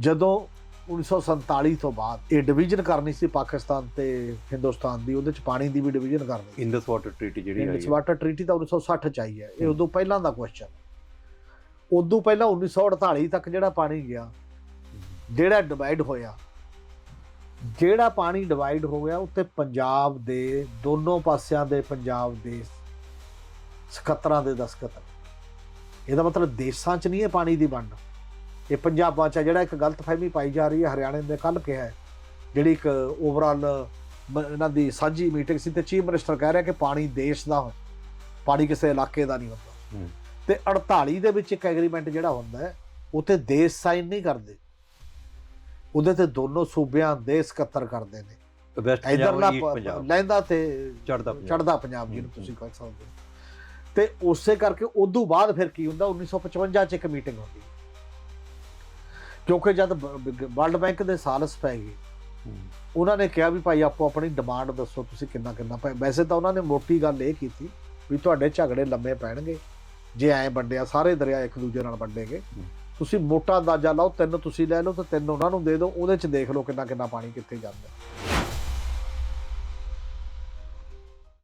ਜਦੋਂ 1947 ਤੋਂ ਬਾਅਦ ਇਹ ਡਿਵੀਜ਼ਨ ਕਰਨੀ ਸੀ ਪਾਕਿਸਤਾਨ ਤੇ ਹਿੰਦੁਸਤਾਨ ਦੀ ਉਹਦੇ ਚ ਪਾਣੀ ਦੀ ਵੀ ਡਿਵੀਜ਼ਨ ਕਰਨੀ ਇੰਡਸ ਵਾਟਰ ਟ੍ਰੀਟੀ ਜਿਹੜੀ ਇੰਡਸ ਆਈ ਹੈ। ਵਾਟਰ ਟ੍ਰੀਟੀ ਤਾਂ 1960 ਚ ਆਈ ਹੈ। ਇਹ ਉਦੋਂ ਪਹਿਲਾਂ ਦਾ ਕੁਐਸਚਨ ਉਦੋਂ ਪਹਿਲਾਂ 1948 ਤੱਕ ਜਿਹੜਾ ਪਾਣੀ ਗਿਆ ਜਿਹੜਾ ਡਿਵਾਈਡ ਹੋਇਆ ਜਿਹੜਾ ਪਾਣੀ ਡਿਵਾਈਡ ਹੋ ਗਿਆ ਉੱਤੇ ਪੰਜਾਬ ਦੇ ਦੋਨੋਂ ਪਾਸਿਆਂ ਦੇ ਪੰਜਾਬ ਦੇ ਸਕੱਤਰਾਂ ਦੇ ਦਸਖਤ ਇਹਦਾ ਮਤਲਬ ਦੇਸ਼ਾਂ 'ਚ ਨਹੀਂ ਇਹ ਪਾਣੀ ਦੀ ਵੰਡ। ਇਹ ਪੰਜਾਬਾਂ 'ਚ ਜਿਹੜਾ ਇੱਕ ਗਲਤਫਹਿਮੀ ਪਾਈ ਜਾ ਰਹੀ ਹੈ ਹਰਿਆਣੇ ਨੇ ਕੱਲ ਕਿਹਾ ਹੈ ਜਿਹੜੀ ਇੱਕ ਓਵਰਆਲ ਇਹਨਾਂ ਦੀ ਸਾਂਝੀ ਮੀਟਿੰਗ ਸੀ ਤੇ ਚੀਫ ਮਿਨਿਸਟਰ ਕਹਿ ਰਿਹਾ ਕਿ ਪਾਣੀ ਦੇਸ਼ ਦਾ ਹੁੰਦਾ ਪਾਣੀ ਕਿਸੇ ਇਲਾਕੇ ਦਾ ਨਹੀਂ ਹੁੰਦਾ। ਹੂੰ। ਤੇ 48 ਦੇ ਵਿੱਚ ਇੱਕ ਐਗਰੀਮੈਂਟ ਜਿਹੜਾ ਹੁੰਦਾ ਹੈ ਉਤੇ ਦੇਸ਼ ਸਾਈਨ ਨਹੀਂ ਕਰਦੇ। ਉਹਦੇ ਤੇ ਦੋਨੋਂ ਸੂਬਿਆਂ ਦੇ ਸਕੱਤਰ ਕਰਦੇ ਨੇ। ਇਧਰਲਾ ਲੈਂਦਾ ਤੇ। ਚੜਦਾ ਪੰਜਾਬ। ਜਿਹਨੂੰ ਹੂੰ, ਤੁਸੀਂ ਕਹਿ ਸਕਦੇ ਹੋ। ਤੇ ਉਸੇ ਕਰਕੇ ਉਦੋਂ ਬਾਅਦ ਫਿਰ ਕੀ ਹੁੰਦਾ 1955 ਚ ਇੱਕ ਮੀਟਿੰਗ ਹੁੰਦੀ ਕਿਉਂਕਿ ਜਦ ਵਰਲਡ ਬੈਂਕ ਦੇ ਸਾਲਸ ਪੈ ਗਏ, ਉਹਨਾਂ ਨੇ ਕਿਹਾ ਵੀ ਭਾਈ ਆਪੋ ਆਪਣੀ ਡਿਮਾਂਡ ਦੱਸੋ ਤੁਸੀਂ ਕਿੰਨਾ ਕਿੰਨਾ ਪੈ, ਵੈਸੇ ਤਾਂ ਉਹਨਾਂ ਨੇ ਮੋਟੀ ਗੱਲ ਇਹ ਕੀਤੀ ਵੀ ਤੁਹਾਡੇ ਝਗੜੇ ਲੰਮੇ ਪੈਣਗੇ, ਜੇ ਐਂ ਵੰਡਿਆ ਸਾਰੇ ਦਰਿਆ ਇੱਕ ਦੂਜੇ ਨਾਲ ਵੰਡੇਗੇ ਹੂੰ। ਤੁਸੀਂ ਮੋਟਾ ਅੰਦਾਜ਼ਾ ਲਾਓ, ਤਿੰਨ ਤੁਸੀਂ ਲੈ ਲਓ ਤੇ ਤਿੰਨ ਉਹਨਾਂ ਨੂੰ ਦੇ ਦਿਓ, ਉਹਦੇ ਚ ਦੇਖ ਲਓ ਕਿੰਨਾ ਕਿੰਨਾ ਪਾਣੀ ਕਿੱਥੇ ਜਾਂਦਾ